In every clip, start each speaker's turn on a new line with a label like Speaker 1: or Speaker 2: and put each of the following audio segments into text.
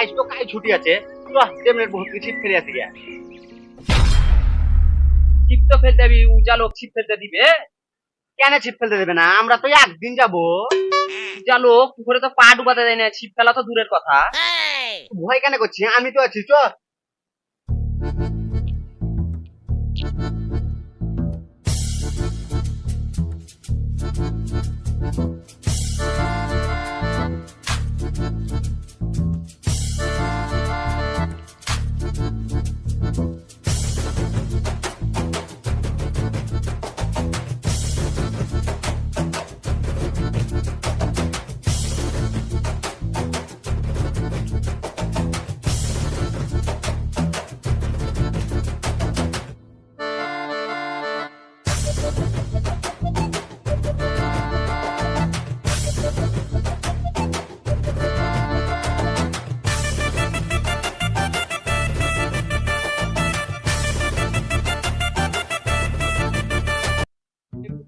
Speaker 1: আজ তো কাজ ছুটি আছে চল তেমনি বহুত কিছু ফেলে আসি গিয়া।
Speaker 2: ছিপ তো ফেলতে দিবি উজা লোক ছিপ ফেলতে দিবে।
Speaker 1: কেন ছিপ ফেলতে দেবে না? আমরা তো একদিন যাব।
Speaker 2: উজা লোক পুকুরে তো পা ডুবাতে দেয় না ছিপ ফেলা তো দূরের কথা।
Speaker 1: ভয় কেন করছি আমি তো আছি চ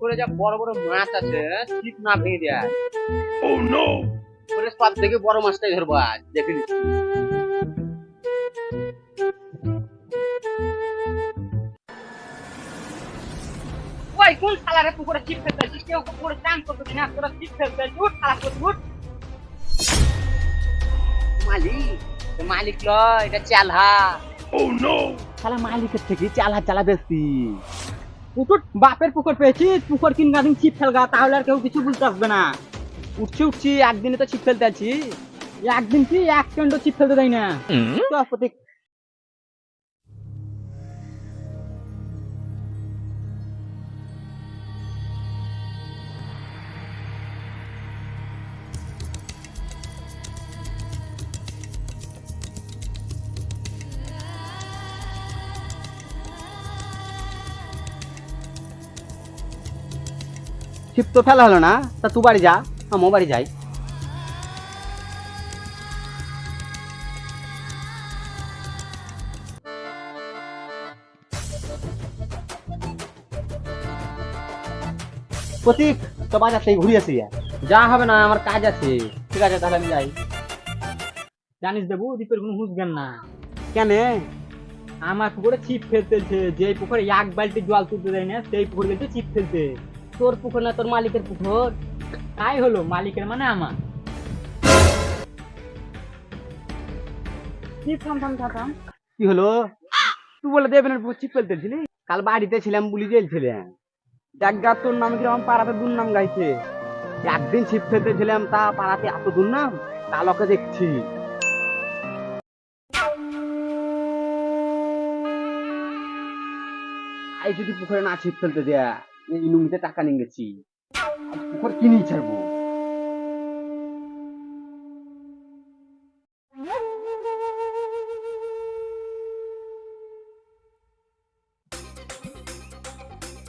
Speaker 2: পুকুরে যা বড় বড় মাছ আছে ছিপ না ভেঙে দেয়।
Speaker 1: ওরে সব থেকে বড় মাছটাই ধরবো আজ দেখে নিচ্ছি
Speaker 2: ওই কোন শালারে ছিপ ফেলতে আছিস কেউ চান করতে না তোরা ছিপ ফেলতে উঠ শালা করতে উঠ। মালিক মালিক লয় এটা চালহা।
Speaker 1: শালা মালিকের থেকে চালা চালা বেশি
Speaker 3: পুকুর বাপের পুকুর পেয়েছি। পুকুর কিনগা দিন ছিপ ফেলগা তাহলে আর কেউ কিছু বলতে আসবে না। উঠছি উঠছি একদিনে তো ছিপ ফেলতে আছি। একদিন কি এক কেন্দ্র ছিপ ফেলতে দেয় না। প্রতীক
Speaker 1: ছিপ তো ফেলা হলো না, তা তুই বাড়ি যা, আমিও বাড়ি যাই। প্রতীক তো বাজার থেকে ঘুরে আসি
Speaker 3: যা হবে না, আমার কাজ আছে।
Speaker 1: ঠিক আছে, তাহলে আমি যাই।
Speaker 3: জানিস দেবু দীপের কোনো হুঁশ জ্ঞান না।
Speaker 1: কেন?
Speaker 3: আমার পুকুরে ছিপ ফেলতেছে যে পুকুরে এক বালতি জল তুলতে দেয় না, সেই পুকুরে ছিপ ফেলতে তোর পুকুর না তোর মালিকের পুকুর? তাই হলো মালিকের মানে আমার। ছিপ থাম থাম থাম থাম
Speaker 1: কি হলো?
Speaker 3: তুই বলে দেবেন ছিপ ফেলতেছিলি
Speaker 1: কাল বাড়িতে ছিলাম বুলি জেলছিলাম
Speaker 3: দেখ গা তোর নাম কীরকম পাড়াতে দুর নাম গাইছে।
Speaker 1: একদিন ছিপ ফেলতেছিলাম তা পাড়াতে এত দূর না কালকে দেখছি। আই যদি পুকুরে না ছিপ ফেলতে দেয়া। এই ইনুমিতে টাকা নিয়ে গেছি পুকুর কিনেই ছাড়বো?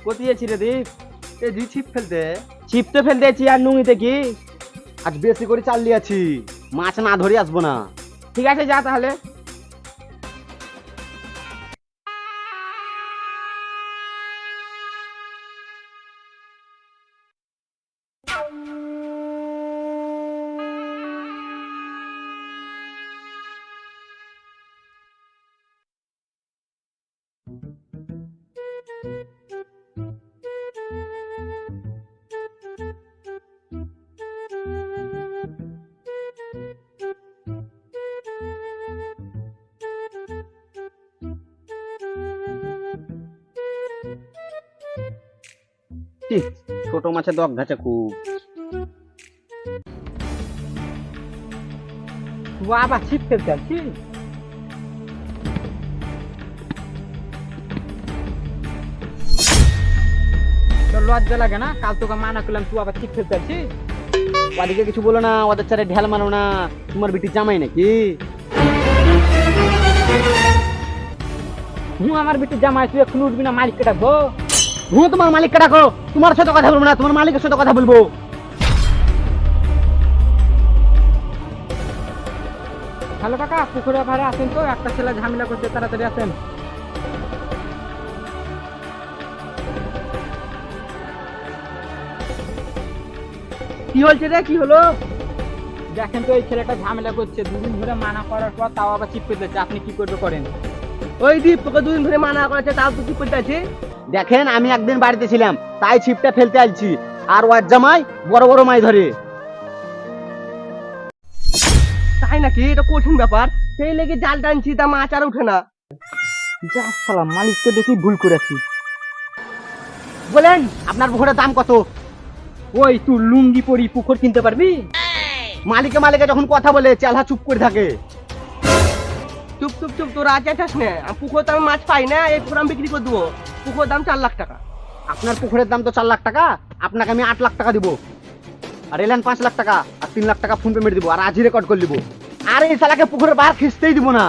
Speaker 3: কোথায় রে দীপ?
Speaker 1: এই দুই ছিপ ফেলতে
Speaker 3: ছিপ তো ফেলতেছি আর নুঙিতে কি?
Speaker 1: আজ বেশি করে চাল আছি। মাছ না ধরে আসব না।
Speaker 3: ঠিক আছে যা তাহলে।
Speaker 1: ছোট মাছের দগ ঘাচে খুব
Speaker 3: তুই আবার ছিপ ফেলতে আসছিস লজ্জা লাগে না? কাল তোকে মানা করলাম, তুই আবার ছিপ ফেলতে আসছিস
Speaker 1: ওদিকে কিছু বলো না, ওদের চারে ঢেল মারো না। তোমার বিটি জামাই নাকি?
Speaker 3: হুম আমার বিটি জামাই, তুই এখন উঠবি না মালিককে ডাকবো?
Speaker 1: হুঁ, তোমার মালিককে ডাকো। তোমার সাথে কথা বলব না, তোমার মালিকের সাথে কথা বলব।
Speaker 3: হ্যালো কাকা, পুকুরে ঘরে আসেন তো? একটা ছেলে ঝামেলা করছে, তাড়াতাড়ি আসেন। কি হয়েছে রে? কি হলো? দেখেন তো এই ছেলেটা ঝামেলা করছে। দুদিন ধরে মানা করার পর তাও আবার চিপ ফেলতেছে আপনি কি করবে করেন?
Speaker 4: ওই দীপ তোকে দুদিন ধরে মানা করেছে তাও তুই কি করতে আছিস
Speaker 1: দেখেন আমি একদিন বাড়িতে ছিলাম তাই ছিপটা ফেলতে আলছি আর ওয়ার জামাই বড় বড় মাছ ধরে।
Speaker 4: তাই নাকি? এটা কঠিন ব্যাপার। সেই লেগে জাল টানছি তা মাছ আর উঠে না।
Speaker 3: যা সালাম মালিক তো দেখি ভুল করেছি।
Speaker 1: বলেন আপনার পুকুরের দাম কত?
Speaker 3: ওই তুই লুঙ্গি পরি পুকুর কিনতে পারবি?
Speaker 1: মালিকে মালিকে যখন কথা বলে চেলা চুপ করে থাকে।
Speaker 4: চুপ চুপ চুপ, তোর আজ আছিস না। আমি পুকুর দাম মাছ পাই না, এই পুকুর আমি বিক্রি করে দেবো। পুকুর দাম চার লাখ টাকা।
Speaker 1: আপনার পুকুরের দাম তো চার লাখ টাকা, আপনাকে আমি আট লাখ টাকা দিব। আর এলেন পাঁচ লাখ টাকা, আর তিন লাখ টাকা ফোন পেমেন্ট দিব, আর আজই রেকর্ড করে দিব। আর এই শালাকে পুকুরের বার খিস্তেই দিব না।